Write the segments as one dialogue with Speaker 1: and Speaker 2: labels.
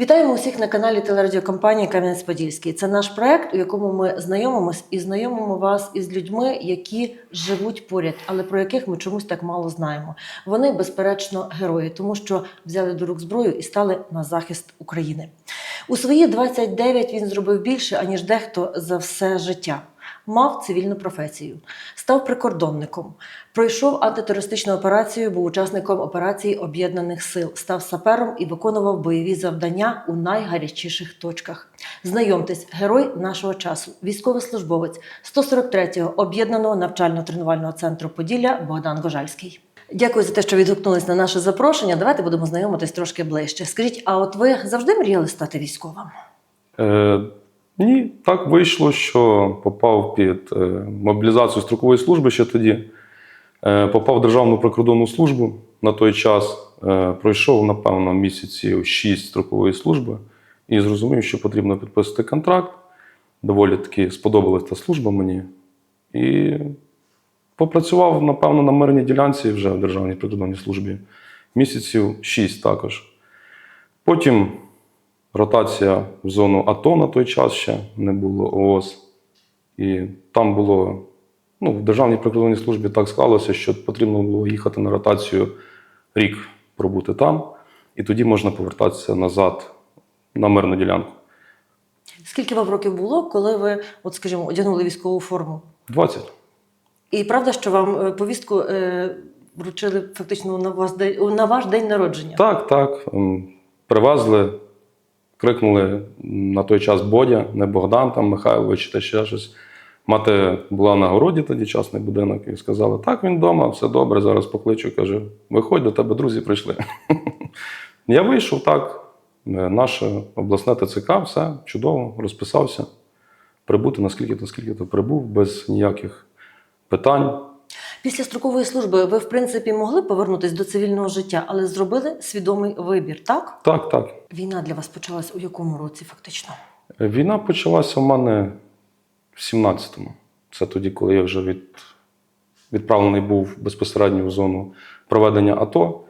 Speaker 1: Вітаємо усіх на каналі телерадіокомпанії Кам'янець-Подільський. Це наш проект, у якому ми знайомимось і знайомимо вас із людьми, які живуть поряд, але про яких ми чомусь так мало знаємо. Вони, безперечно, герої, тому що взяли до рук зброю і стали на захист України. У свої 29 він зробив більше, аніж дехто за все життя. Мав цивільну професію, став прикордонником, пройшов антитерористичну операцію, був учасником операції Об'єднаних сил, став сапером і виконував бойові завдання у найгарячіших точках. Знайомтесь, герой нашого часу, військовослужбовець 143-го об'єднаного навчально-тренувального центру Поділля Богдан Гожальський. Дякую за те, що відгукнулись на наше запрошення. Давайте будемо знайомитись трошки ближче. Скажіть, а от ви завжди мріяли стати військовим?
Speaker 2: Е, ні, так вийшло, що попав під е, мобілізацію строкової служби ще тоді. Е, попав в Державну прикордонну службу на той час. Е, пройшов, напевно, місяців 6 строкової служби і зрозумів, що потрібно підписати контракт. Доволі таки сподобалась та служба мені. І попрацював, напевно, на мирній ділянці вже в Державній прикордонній службі. Місяців 6 також. Потім ротація в зону АТО на той час ще не було ООС. І там було, ну, в Державній прикордонній службі так склалося, що потрібно було їхати на ротацію рік пробути там, і тоді можна повертатися назад на мирну ділянку.
Speaker 1: Скільки вам років було, коли ви, от скажімо, одягнули військову форму?
Speaker 2: 20.
Speaker 1: І правда, що вам е, повістку е, вручили фактично на вас на ваш день народження?
Speaker 2: Так, так. Привезли, крикнули на той час Бодя, не Богдан там Михайлович, та ще щось. Мати була на городі тоді частний будинок, і сказала: так, він вдома, все добре, зараз покличу. Каже: виходь, до тебе друзі прийшли. Я вийшов так, е, наше обласне ТЦК, все чудово, розписався. Прибути наскільки то скільки то прибув, без ніяких питань.
Speaker 1: Після строкової служби ви, в принципі, могли повернутися до цивільного життя, але зробили свідомий вибір, так?
Speaker 2: Так, так.
Speaker 1: Війна для вас почалась у якому році, фактично?
Speaker 2: Війна почалася в мене в 17-му. Це тоді, коли я вже від, відправлений був безпосередньо в зону проведення АТО.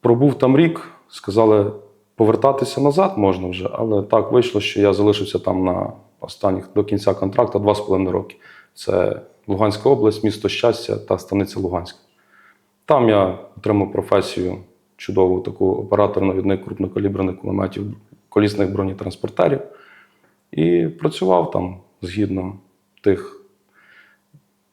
Speaker 2: Пробув там рік, сказали, повертатися назад можна вже, але так вийшло, що я залишився там на останніх до кінця контракту 2,5 роки. Це Луганська область, місто щастя та станиця Луганська. Там я отримав професію чудову таку оператор-навідник крупнокаліберних кулеметів колісних бронетранспортерів. І працював там згідно тих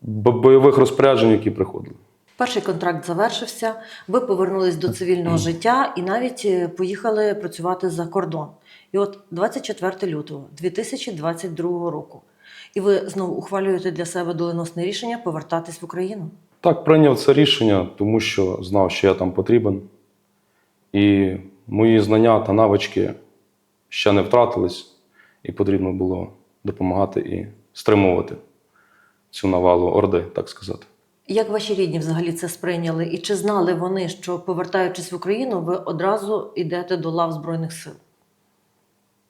Speaker 2: бойових розпоряджень, які приходили.
Speaker 1: Перший контракт завершився, ви повернулись до цивільного життя і навіть е, поїхали працювати за кордон. І от 24 лютого 2022 року. І ви знову ухвалюєте для себе доленосне рішення повертатись в Україну.
Speaker 2: Так, прийняв це рішення, тому що знав, що я там потрібен. І мої знання та навички ще не втратились, і потрібно було допомагати і стримувати цю навалу орди, так сказати.
Speaker 1: Як ваші рідні взагалі це сприйняли? І чи знали вони, що повертаючись в Україну, ви одразу йдете до лав Збройних сил?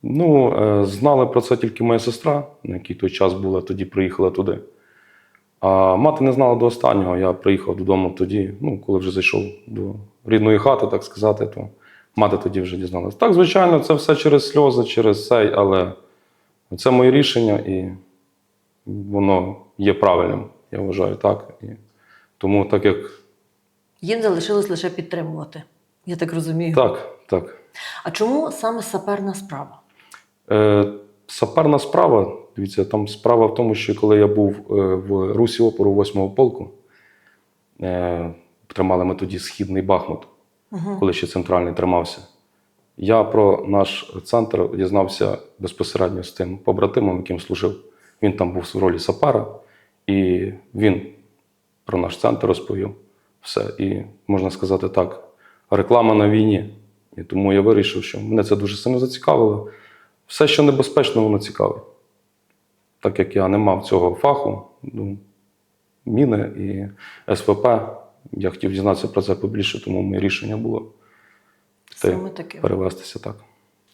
Speaker 2: Ну, е, знала про це тільки моя сестра, на якій той час була, тоді приїхала туди. А мати не знала до останнього. Я приїхав додому тоді, ну, коли вже зайшов до рідної хати, так сказати, то мати тоді вже дізналась. Так, звичайно, це все через сльози, через цей, але це моє рішення, і воно є правильним, я вважаю так. І тому так як
Speaker 1: Їм залишилось лише підтримувати. Я так розумію.
Speaker 2: так, так.
Speaker 1: А чому саме саперна справа?
Speaker 2: Е, саперна справа. Дивіться, там справа в тому, що коли я був е, в Русі опору 8-го полку, е, тримали ми тоді східний Бахмут,
Speaker 1: Угу.
Speaker 2: коли ще центральний тримався. Я про наш центр дізнався безпосередньо з тим побратимом, яким служив. Він там був в ролі сапера, і він про наш центр розповів все. І можна сказати так, реклама на війні. І тому я вирішив, що мене це дуже сильно зацікавило. Все, що небезпечно, воно цікаве. Так як я не мав цього фаху, ну, міни і СВП, я хотів дізнатися про це побільше, тому моє рішення було
Speaker 1: Саме таке.
Speaker 2: перевестися так.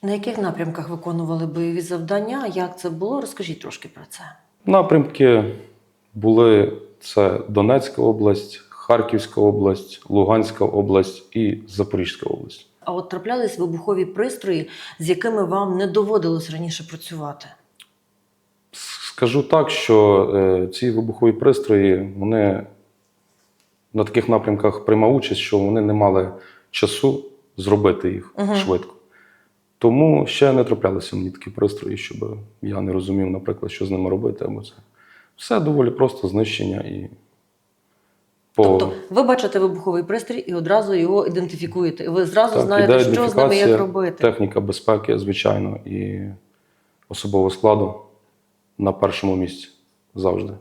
Speaker 1: На яких напрямках виконували бойові завдання? Як це було? Розкажіть трошки про це.
Speaker 2: Напрямки були це Донецька область, Харківська область, Луганська область і Запорізька область.
Speaker 1: А от траплялись вибухові пристрої, з якими вам не доводилось раніше працювати.
Speaker 2: Скажу так, що е, ці вибухові пристрої, вони на таких напрямках приймав участь, що вони не мали часу зробити їх
Speaker 1: Мгм.
Speaker 2: швидко. Тому ще не траплялися мені такі пристрої, щоб я не розумів, наприклад, що з ними робити. Або це. Все доволі просто знищення і по
Speaker 1: Тобто ви бачите вибуховий пристрій і одразу його ідентифікуєте. І ви зразу
Speaker 2: Так,
Speaker 1: знаєте, що з ними як робити.
Speaker 2: техніка безпеки, звичайно, і особового складу на першому місці завжди.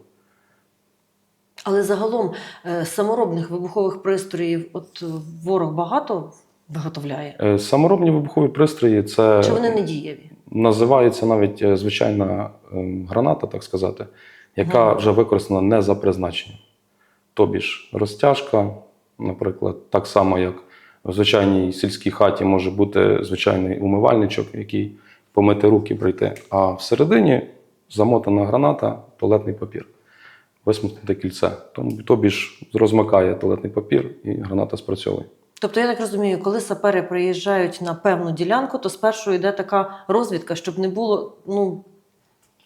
Speaker 1: Але загалом е, саморобних вибухових пристроїв, от е, ворог багато виготовляє.
Speaker 2: Е, Саморобні вибухові пристрої це
Speaker 1: Чи вони не дієві?
Speaker 2: називається навіть звичайна ем, граната, так сказати, яка
Speaker 1: Мгм.
Speaker 2: вже використана не за призначенням. Тобі ж розтяжка, наприклад, так само, як в звичайній сільській хаті може бути звичайний умивальничок, який помити руки прийти. А всередині замотана граната, туалетний папір. Висмикнуте кільце. Тобі ж розмикає туалетний папір і граната спрацьовує.
Speaker 1: Тобто, я так розумію, коли сапери приїжджають на певну ділянку, то спершу йде така розвідка, щоб не було ну,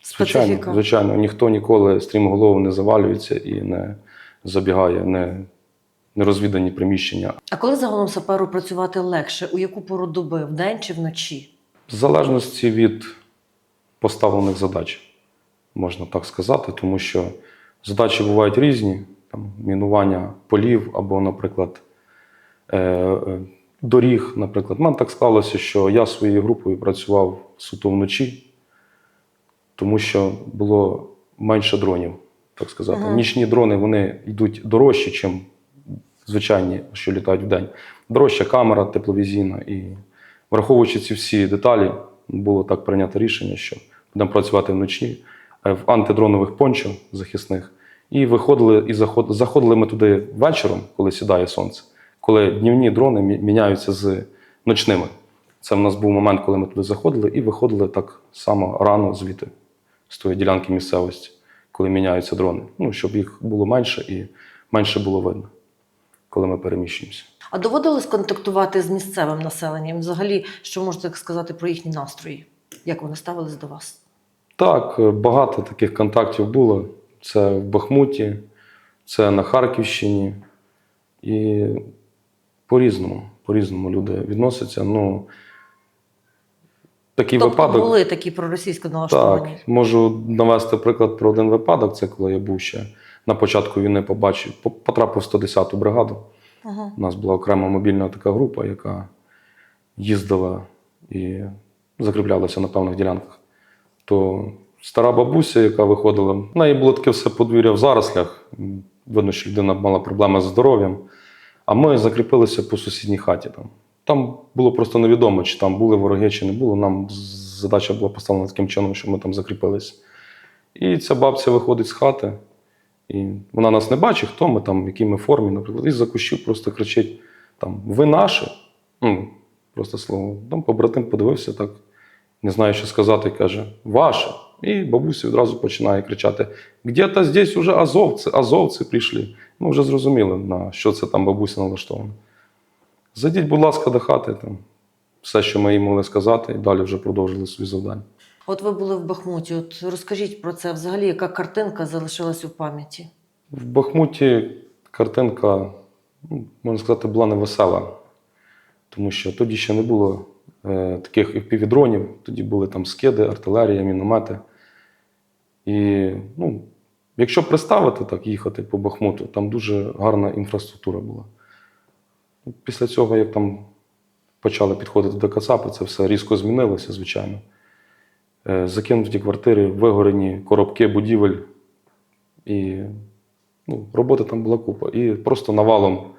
Speaker 2: Звичайно,
Speaker 1: специфіка.
Speaker 2: звичайно, ніхто ніколи стрімголово не завалюється і не забігає, не, не розвідані приміщення.
Speaker 1: А коли загалом саперу працювати легше, у яку пору доби, вдень чи вночі?
Speaker 2: В залежності від поставлених задач, можна так сказати, тому що задачі бувають різні: там, мінування полів або, наприклад, е, е, доріг. Наприклад, мене так склалося, що я своєю групою працював суто вночі, тому що було менше дронів, так сказати.
Speaker 1: Мгм.
Speaker 2: Нічні дрони вони йдуть дорожче, ніж звичайні, що літають вдень. Дорожча камера тепловізійна. І враховуючи ці всі деталі, було так прийнято рішення, що будемо працювати вночі е, в антидронових пончо захисних. І виходили і заход, заходили ми туди вечором, коли сідає сонце, коли днівні дрони міняються з ночними. Це в нас був момент, коли ми туди заходили і виходили так само рано звідти, з тої ділянки місцевості, коли міняються дрони. Ну, щоб їх було менше і менше було видно, коли ми переміщуємося.
Speaker 1: А доводилось контактувати з місцевим населенням? Взагалі, що можете сказати про їхні настрої? Як вони ставились до вас?
Speaker 2: Так, е, багато таких контактів було. Це в Бахмуті, це на Харківщині. І по-різному, по-різному люди відносяться. Ну, такий
Speaker 1: тобто
Speaker 2: випадок.
Speaker 1: були такі проросійсько налаштовані?
Speaker 2: Так, можу навести приклад про один випадок. Це коли я був ще на початку війни, побачив, потрапив в 110-ту бригаду.
Speaker 1: Угу.
Speaker 2: У нас була окрема мобільна така група, яка їздила і закріплялася на певних ділянках. То стара бабуся, яка виходила, в неї було таке все подвір'я в зарослях. Видно, що людина мала проблеми з здоров'ям. А ми закріпилися по сусідній хаті. Там. Там було просто невідомо, чи там були вороги, чи не було. Нам задача була поставлена таким чином, що ми там закріпилися. І ця бабця виходить з хати, і вона нас не бачить, хто ми там, в якій ми формі, наприклад, і за кущів просто кричить: там, ви наші. Ну, просто слово. Там побратим подивився так, не знає, що сказати, каже, ваше. І бабуся відразу починає кричати: Где-то здесь уже азовці, азовці прийшли. Ну, вже зрозуміли, на що це там бабуся налаштована. Зайдіть, будь ласка, до хати, там, все, що ми їй могли сказати, і далі вже продовжили свої завдання.
Speaker 1: От ви були в Бахмуті. От розкажіть про це взагалі, яка картинка залишилась у пам'яті?
Speaker 2: В Бахмуті картинка, ну, можна сказати, була невесела, тому що тоді ще не було е, таких FPV-дронів, тоді були там скиди, артилерія, міномети. І ну, якщо представити так, їхати по Бахмуту, там дуже гарна інфраструктура була. Після цього, як там почали підходити до Кацапи, це все різко змінилося, звичайно. Е, Закинуті квартири, вигорені коробки будівель. І ну, роботи там була купа. І просто навалом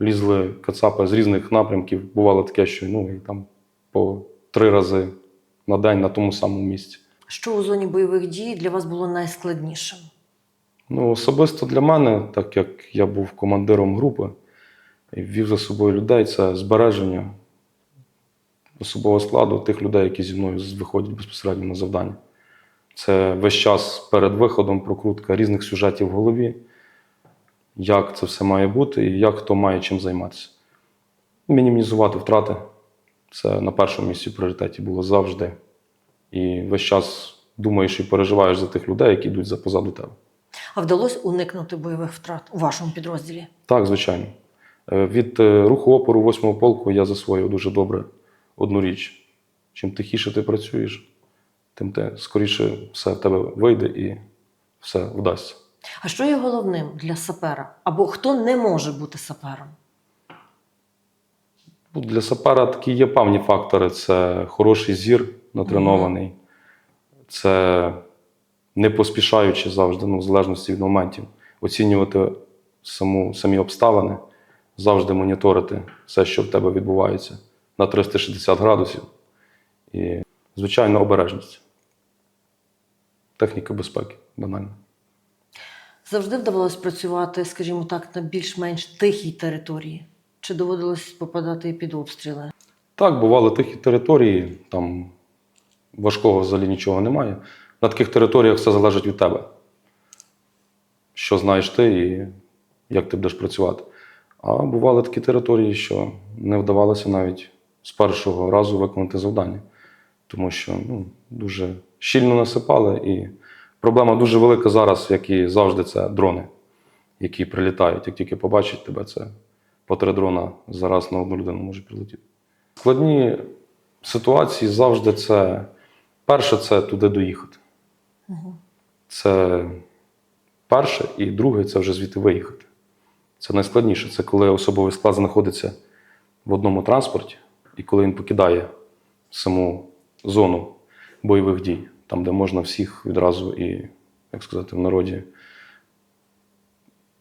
Speaker 2: лізли кацапи з різних напрямків. Бувало таке, що ну, і там по три рази на день на тому самому місці.
Speaker 1: Що у зоні бойових дій для вас було найскладнішим?
Speaker 2: Ну, особисто для мене, так як я був командиром групи і вів за собою людей, це збереження особового складу тих людей, які зі мною виходять безпосередньо на завдання. Це весь час перед виходом прокрутка різних сюжетів в голові, як це все має бути і як хто має чим займатися. мінімізувати втрати. Це на першому місці в пріоритеті було завжди. І весь час думаєш і переживаєш за тих людей, які йдуть позаду тебе.
Speaker 1: А вдалося уникнути бойових втрат у вашому підрозділі?
Speaker 2: Так, звичайно. Е, Від е, руху опору 8-го полку я засвоїв дуже добре одну річ. Чим тихіше ти працюєш, тим те скоріше все в тебе вийде і все вдасться.
Speaker 1: А що є головним для сапера? Або хто не може бути сапером?
Speaker 2: Ну, Для сапера такі є певні фактори: це хороший зір натренований, це не поспішаючи завжди, ну, в залежності від моментів, оцінювати саму, самі обставини, завжди моніторити все, що в тебе відбувається на 360 градусів. І, звичайно, обережність. Техніка безпеки, банально.
Speaker 1: Завжди вдавалось працювати, скажімо так, на більш-менш тихій території? Чи доводилось попадати під обстріли?
Speaker 2: Так, бували тихі території, там важкого взагалі нічого немає. На таких територіях все залежить від тебе. Що знаєш ти і як ти будеш працювати. А бували такі території, що не вдавалося навіть з першого разу виконати завдання, тому що ну, дуже щільно насипали, і проблема дуже велика зараз, як і завжди, це дрони, які прилітають. Як тільки побачать тебе, це по три дрона зараз на одну людину може прилетіти. Складні ситуації завжди це перше це туди доїхати. Це перше, і друге це вже звідти виїхати. Це найскладніше. Це коли особовий склад знаходиться в одному транспорті, і коли він покидає саму зону бойових дій, там, де можна всіх відразу і, як сказати, в народі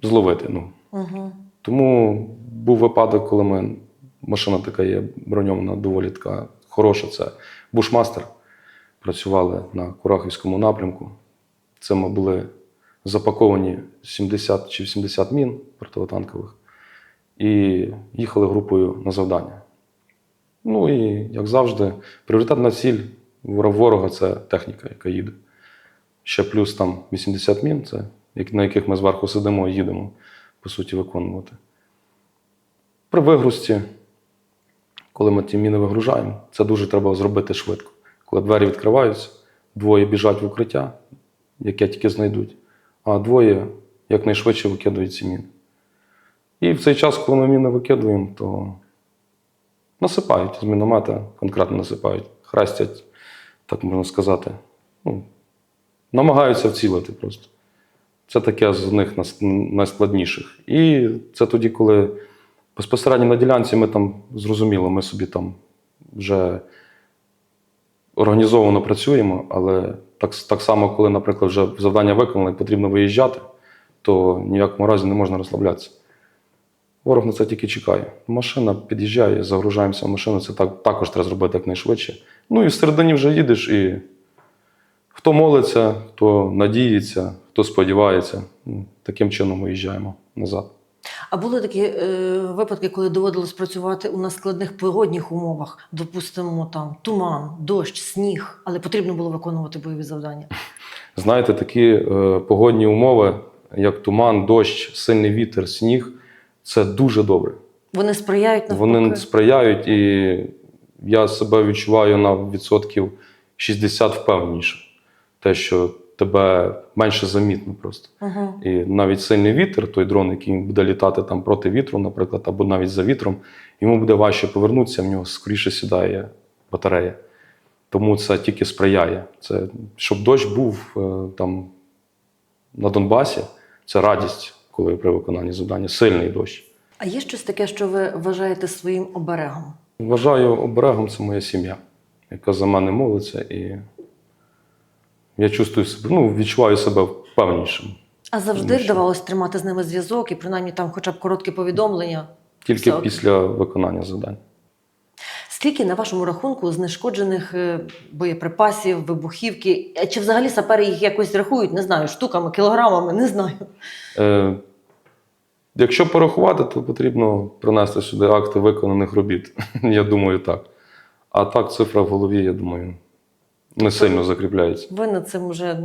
Speaker 2: зловити. Ну,
Speaker 1: Угу.
Speaker 2: тому був випадок, коли ми машина така є броньована, доволі така хороша. Це бушмастер. Працювали на Курахівському напрямку. Це ми були запаковані 70 чи 80 мін противотанкових і їхали групою на завдання. Ну і, як завжди, пріоритетна ціль ворога це техніка, яка їде. Ще плюс там 80 мін, це на яких ми зверху сидимо і їдемо, по суті, виконувати. При вигрузці, коли ми ті міни вигружаємо, це дуже треба зробити швидко. Коли двері відкриваються, двоє біжать в укриття, яке тільки знайдуть, а двоє якнайшвидше викидують ці міни. І в цей час, коли ми міни викидуємо, то насипають з міномета, конкретно насипають, хрестять, так можна сказати. Ну, намагаються вцілити просто. Це таке з них найскладніших. І це тоді, коли безпосередньо на ділянці ми там зрозуміло, ми собі там вже організовано працюємо, але так, так само, коли, наприклад, вже завдання виконали, потрібно виїжджати, то в якому разі не можна розслаблятися. Ворог на це тільки чекає. Машина під'їжджає, загружаємося в машину, це так, також треба зробити якнайшвидше. Ну і всередині вже їдеш, і хто молиться, хто надіється, хто сподівається. Ну, Таким чином виїжджаємо назад.
Speaker 1: А були такі е, випадки, коли доводилось працювати у наскладних погодних умовах, допустимо, там туман, дощ, сніг, але потрібно було виконувати бойові завдання.
Speaker 2: Знаєте, такі е, погодні умови, як туман, дощ, сильний вітер, сніг, це дуже добре.
Speaker 1: Вони сприяють навпаки.
Speaker 2: Вони сприяють, і я себе відчуваю на відсотків 60 впевненіше. Те, що тебе менше замітно просто.
Speaker 1: Угу.
Speaker 2: І навіть сильний вітер, той дрон, який буде літати там проти вітру, наприклад, або навіть за вітром, йому буде важче повернутися, в нього скоріше сідає батарея. Тому це тільки сприяє. Це, щоб дощ був е, там на Донбасі, це радість, коли при виконанні завдання, сильний дощ.
Speaker 1: А є щось таке, що ви вважаєте своїм оберегом?
Speaker 2: Вважаю оберегом це моя сім'я, яка за мене молиться, і я чувствую себе, ну, відчуваю себе впевнішим.
Speaker 1: А завжди вдавалось тримати з ними зв'язок і принаймні там хоча б коротке повідомлення.
Speaker 2: Тільки
Speaker 1: Все
Speaker 2: після виконання завдань.
Speaker 1: Скільки на вашому рахунку знешкоджених е, боєприпасів, вибухівки? Чи взагалі сапери їх якось рахують? Не знаю, штуками, кілограмами, не знаю.
Speaker 2: Е, якщо порахувати, то потрібно принести сюди акти виконаних робіт. я думаю, так. А так, цифра в голові, я думаю, не сильно закріпляється.
Speaker 1: Ви над цим вже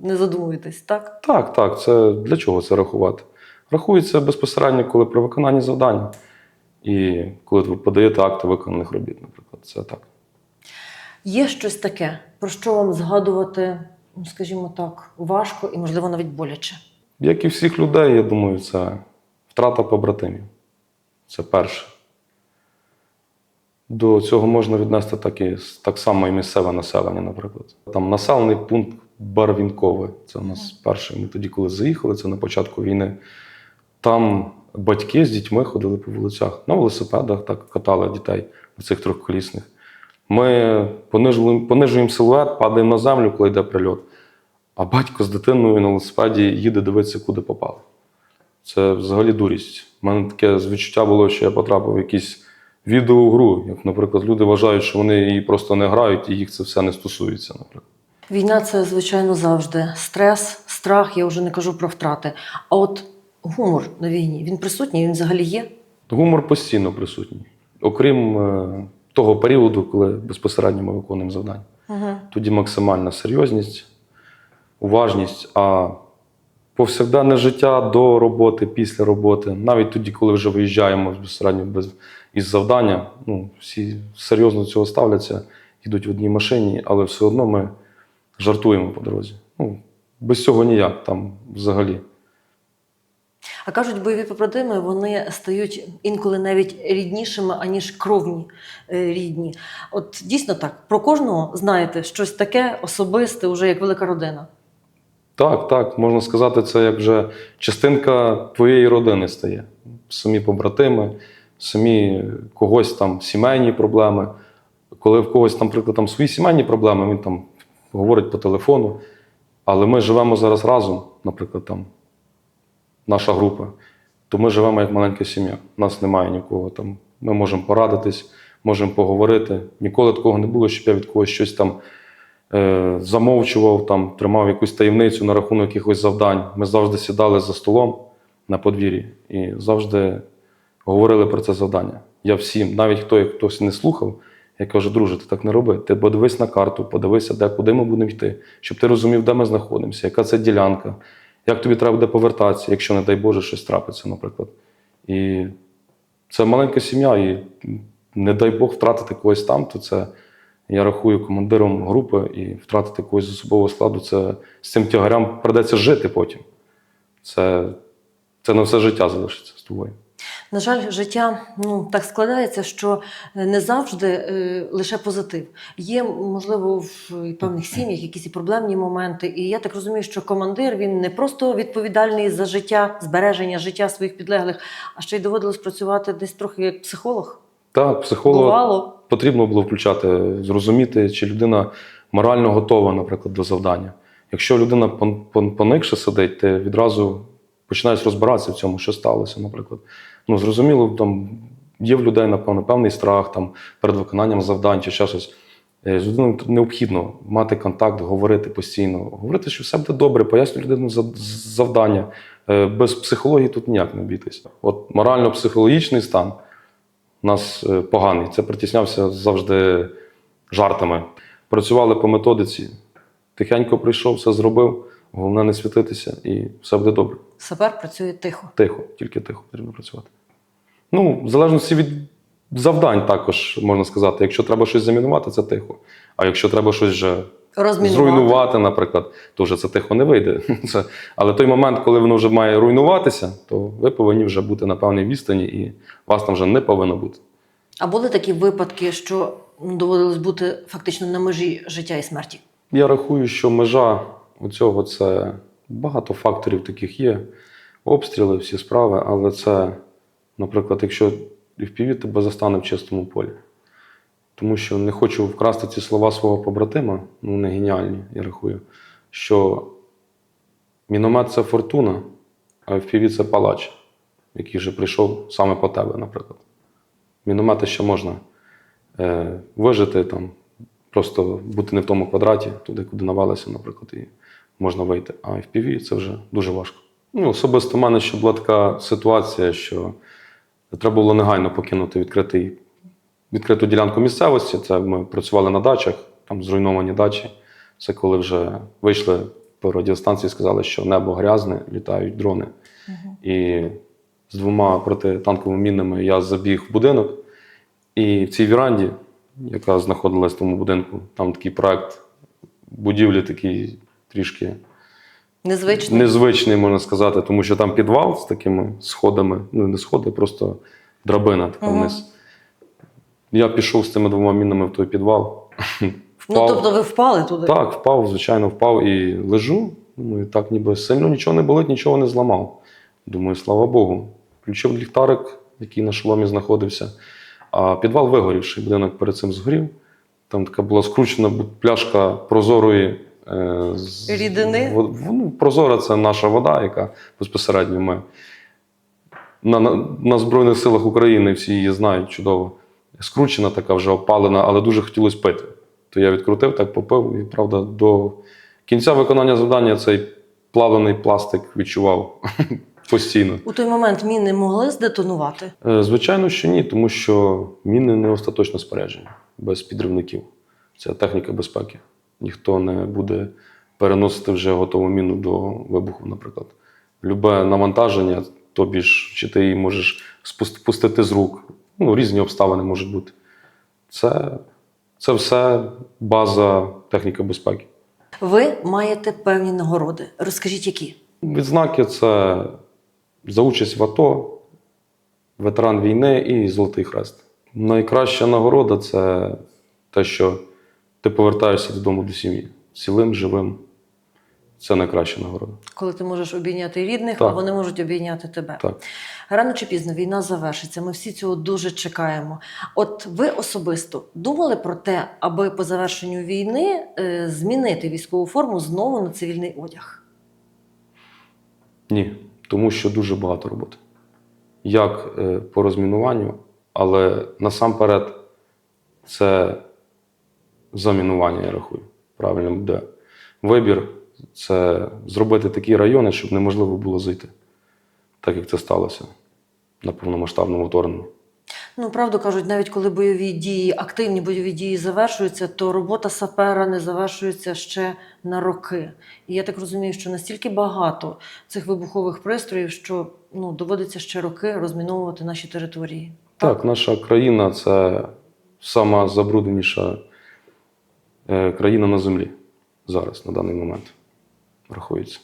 Speaker 1: не задумуєтесь, так?
Speaker 2: Так, так, це для чого це рахувати? Рахується безпосередньо, коли при виконанні завдання. І коли ви подаєте акти виконаних робіт, наприклад, це так.
Speaker 1: Є щось таке, про що вам згадувати, ну, скажімо так, важко і, можливо, навіть боляче.
Speaker 2: Як і всіх людей, я думаю, це втрата побратимів. Це перше. До цього можна віднести так, і, так само і місцеве населення, наприклад. Там населений пункт Барвінкове. Це у нас перший. Ми тоді, коли заїхали, це на початку війни. Там батьки з дітьми ходили по вулицях на велосипедах, так катали дітей на цих трьохколісних. Ми понижуємо, понижуємо силует, падаємо на землю, коли йде прильот. А батько з дитиною на велосипеді їде дивитися, куди попали. Це взагалі дурість. У мене таке відчуття було, що я потрапив в якусь відеогру. Як, наприклад, люди вважають, що вони її просто не грають і їх це все не стосується. Наприклад.
Speaker 1: Війна це, звичайно, завжди стрес, страх, я вже не кажу про втрати. А от гумор на війні він присутній, він взагалі є.
Speaker 2: Гумор постійно присутній. Окрім е, того періоду, коли безпосередньо ми виконуємо завдання.
Speaker 1: Угу.
Speaker 2: Тоді максимальна серйозність, уважність. А повсякденне життя до роботи, після роботи, навіть тоді, коли вже виїжджаємо безпосередньо без, із завдання, ну, всі серйозно до цього ставляться, йдуть в одній машині, але все одно ми жартуємо по дорозі. Ну, без цього ніяк там взагалі.
Speaker 1: А кажуть, бойові побратими вони стають інколи навіть ріднішими, аніж кровні е, рідні. От дійсно так, про кожного знаєте щось таке особисте, уже як велика родина.
Speaker 2: Так, так, можна сказати, це як вже частинка твоєї родини стає. Самі побратими, самі когось там сімейні проблеми. Коли в когось, наприклад, там свої сімейні проблеми, він там говорить по телефону. Але ми живемо зараз разом, наприклад, там наша група, то ми живемо як маленька сім'я. У нас немає нікого там. Ми можемо порадитись, можемо поговорити. Ніколи такого не було, щоб я від когось щось там е, замовчував, там, тримав якусь таємницю на рахунок якихось завдань. Ми завжди сідали за столом на подвір'ї і завжди говорили про це завдання. Я всім, навіть хто як хтось не слухав, я кажу, друже, ти так не роби. Ти подивись на карту, подивися, де, куди ми будемо йти, щоб ти розумів, де ми знаходимося, яка це ділянка, як тобі треба буде повертатися, якщо, не дай Боже, щось трапиться, наприклад. І це маленька сім'я, і не дай Бог втратити когось там, то це я рахую командиром групи і втратити когось з особового складу, це з цим тягарям придеться жити потім. Це, це на все життя залишиться з тобою.
Speaker 1: На жаль, життя ну так складається, що не завжди е, лише позитив. Є, можливо, в певних сім'ях якісь і проблемні моменти. І я так розумію, що командир він не просто відповідальний за життя, збереження життя своїх підлеглих, а ще й доводилось працювати десь трохи як психолог.
Speaker 2: Так, психолога
Speaker 1: Бувало.
Speaker 2: потрібно було включати, зрозуміти, чи людина морально готова, наприклад, до завдання. Якщо людина пон- пон- поникше сидить, ти відразу починаєш розбиратися в цьому, що сталося, наприклад. Ну, зрозуміло, там є в людей, напевно, певний страх там, перед виконанням завдань чи ще щось. Е, З людиною необхідно мати контакт, говорити постійно, говорити, що все буде добре, пояснювати людину завдання. Е, Без психології тут ніяк не обійтися. От морально-психологічний стан у нас е, поганий. Це притіснявся завжди жартами. Працювали по методиці. Тихенько прийшов, все зробив. Головне не світитися, і все буде добре.
Speaker 1: Сапер працює тихо.
Speaker 2: Тихо, тільки тихо потрібно працювати. Ну, в залежності від завдань також можна сказати. Якщо треба щось замінувати, це тихо. А якщо треба щось вже зруйнувати, наприклад, то вже це тихо не вийде. Це... Але той момент, коли воно вже має руйнуватися, то ви повинні вже бути на певній відстані, і вас там вже не повинно бути.
Speaker 1: А були такі випадки, що ну, доводилось бути фактично на межі життя і смерті.
Speaker 2: Я рахую, що межа у цього це багато факторів таких є. Обстріли, всі справи, але це, наприклад, якщо FPV тебе застане в чистому полі. Тому що не хочу вкрасти ці слова свого побратима, ну вони геніальні, я рахую, що міномет це фортуна, а FPV це палач, який вже прийшов саме по тебе, наприклад. Міномети ще можна е, вижити там, просто бути не в тому квадраті, туди, куди навалися, наприклад, і можна вийти. А FPV це вже дуже важко. Ну, особисто в мене ще була така ситуація, що треба було негайно покинути відкритий, відкриту ділянку місцевості. Це ми працювали на дачах, там зруйновані дачі. Це коли вже вийшли по радіостанції, сказали, що небо грязне, літають дрони. І з двома протитанковими мінами я забіг в будинок. І в цій віранді, яка знаходилась в тому будинку, там такий проект будівлі такий трішки
Speaker 1: Незвично.
Speaker 2: незвичний, можна сказати, тому що там підвал з такими сходами, ну не сходи, просто драбина така
Speaker 1: Мгм.
Speaker 2: вниз. Я пішов з цими двома мінами в той підвал.
Speaker 1: Ну, тобто ви впали туди?
Speaker 2: Так, впав, звичайно, впав і лежу. Думаю, так ніби сильно нічого не болить, нічого не зламав. Думаю, слава Богу. Включив ліхтарик, який на шоломі знаходився. А підвал вигорівший, будинок перед цим згорів. Там така була скручена пляшка прозорої з-
Speaker 1: Рідини?
Speaker 2: ну, прозора це наша вода, яка безпосередньо ми. На, на, на Збройних силах України всі її знають чудово. Скручена, така вже опалена, але дуже хотілося пити. То я відкрутив, так попив, і правда, до кінця виконання завдання цей плавлений пластик відчував постійно.
Speaker 1: У той момент міни могли здетонувати?
Speaker 2: Е, Звичайно, що ні, тому що міни не остаточне спорядження без підривників. Це техніка безпеки. Ніхто не буде переносити вже готову міну до вибуху, наприклад. Любе навантаження, тобі ж чи ти її можеш спус- пустити з рук. Ну, різні обставини можуть бути. Це, це все база техніки безпеки.
Speaker 1: Ви маєте певні нагороди. Розкажіть, які?
Speaker 2: Відзнаки це за участь в АТО, ветеран війни і Золотий Хрест. Найкраща нагорода це те, що ти повертаєшся додому до сім'ї. Цілим, живим. Це найкраща нагорода.
Speaker 1: Коли ти можеш обійняти рідних, а вони можуть обійняти тебе.
Speaker 2: Так.
Speaker 1: Рано чи пізно війна завершиться. Ми всі цього дуже чекаємо. От ви особисто думали про те, аби по завершенню війни е, змінити військову форму знову на цивільний одяг?
Speaker 2: Ні, тому що дуже багато роботи. Як е, по розмінуванню, але насамперед це замінування, я рахую. Правильно буде. Вибір це зробити такі райони, щоб неможливо було зайти, так як це сталося на повномасштабному вторгненні.
Speaker 1: Ну, правду кажуть, навіть коли бойові дії, активні бойові дії завершуються, то робота сапера не завершується ще на роки. І я так розумію, що настільки багато цих вибухових пристроїв, що ну, доводиться ще роки розміновувати наші території.
Speaker 2: Так, наша країна це сама забрудненіша країна на землі зараз, на даний момент, рахується.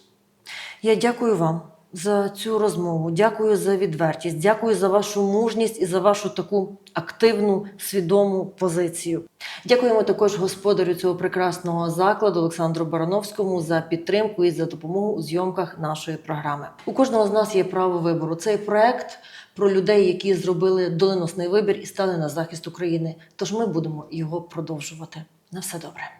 Speaker 1: Я дякую вам за цю розмову. Дякую за відвертість. Дякую за вашу мужність і за вашу таку активну, свідому позицію. Дякуємо також господарю цього прекрасного закладу Олександру Барановському за підтримку і за допомогу у зйомках нашої програми. У кожного з нас є право вибору. Цей проект про людей, які зробили доленосний вибір і стали на захист України. Тож ми будемо його продовжувати. На все добре.